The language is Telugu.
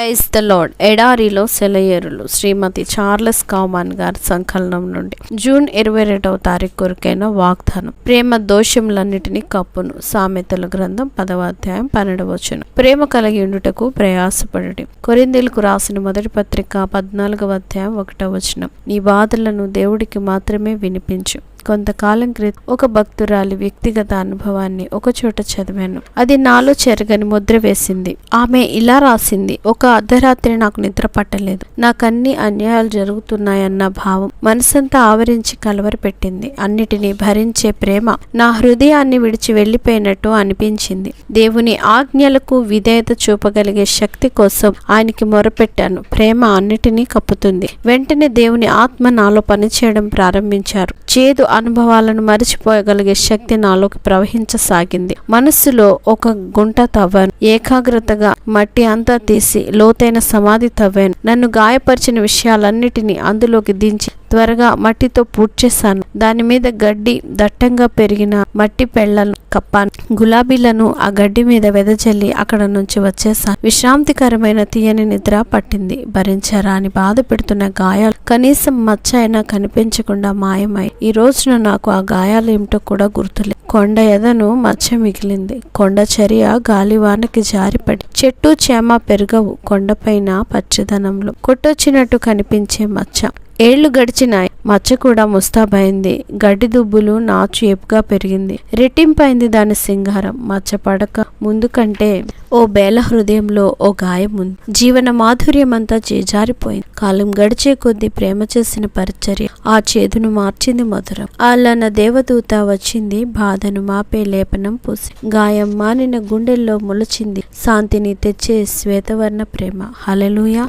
ప్రైజ్ ద లార్డ్ ఎడారిలో సెలయేరులు. శ్రీమతి చార్లెస్ కామాన్ గారి సంకలనం నుండి జూన్ ఇరవై రెండవ తారీఖు కొరకైన వాగ్దానం. ప్రేమ దోషములన్నిటినీ కప్పును. సామెతల గ్రంథం పదవ అధ్యాయం పన్నెండవ వచనం. ప్రేమ కలిగి ఉండుటకు ప్రయాసపడటి కొరిందీలకు రాసిన మొదటి పత్రిక పద్నాలుగవ అధ్యాయం ఒకటవ వచనం. నీ బాధలను దేవుడికి మాత్రమే వినిపించు. కొంతకాలం క్రితం ఒక భక్తురాలి వ్యక్తిగత అనుభవాన్ని ఒక చోట చదివాను. అది నాలో చెరగని ముద్ర వేసింది. ఆమె ఇలా రాసింది ఒక అర్ధరాత్రి నాకు నిద్ర పట్టలేదు. నాకన్ని అన్యాయాలు జరుగుతున్నాయన్న భావం మనసంతా ఆవరించి కలవర పెట్టింది. అన్నిటినీ భరించే ప్రేమ నా హృదయాన్ని విడిచి వెళ్ళిపోయినట్టు అనిపించింది. దేవుని ఆజ్ఞలకు విధేయత చూపగలిగే శక్తి కోసం ఆయనకి మొరపెట్టాను. ప్రేమ అన్నిటినీ కప్పుతుంది. వెంటనే దేవుని ఆత్మ నాలో పనిచేయడం ప్రారంభించారు. చేదు అనుభవాలను మరిచిపోగలిగే శక్తి నాలోకి ప్రవహించసాగింది. మనస్సులో ఒక గుంట తవ్వాను. ఏకాగ్రతగా మట్టి అంతా తీసి లోతైన సమాధి తవ్వాను. నన్ను గాయపరిచిన విషయాలన్నిటినీ అందులోకి దించి త్వరగా మట్టితో పూడ్చేశాను దాని మీద గడ్డి దట్టంగా పెరిగిన మట్టి పెళ్ళను కప్పాను. గులాబీలను ఆ గడ్డి మీద వెదజల్లి అక్కడ నుంచి వచ్చేసాను విశ్రాంతికరమైన తీయని నిద్ర పట్టింది. భరించరా అని బాధ పెడుతున్న గాయాలు కనీసం మచ్చ అయినా కనిపించకుండా మాయమై. ఈ రోజున నాకు ఆ గాయాలు ఏమిటో కూడా గుర్తులే. కొండ ఎదను మచ్చ మిగిలింది. కొండ చర్య గాలివానకి జారిపడి. చెట్టు చేమ పెరగవు కొండపైన పచ్చదనంలో. కొట్టొచ్చినట్టు కనిపించే మచ్చ. ఏళ్ళు గడిచినాయి మచ్చ కూడా ముస్తాబైంది. గడ్డి దుబ్బులు నాచు ఏపుగా పెరిగింది. రెట్టింపైంది దాని సింగారం. మచ్చ పడక ముందు కంటే ఓ బేల హృదయంలో ఓ గాయం ఉంది. జీవన మాధుర్యం అంతా చేజారిపోయింది. కాలం గడిచే కొద్దీ ప్రేమ చేసిన పరిచర్య ఆ చేదును మార్చింది మధురం. అల్లన దేవదూత వచ్చింది. బాధను మాపే లేపనం పూసి గాయం మానిన గుండెల్లో మొలచింది. శాంతిని తెచ్చే శ్వేతవర్ణ ప్రేమ. హలలుయా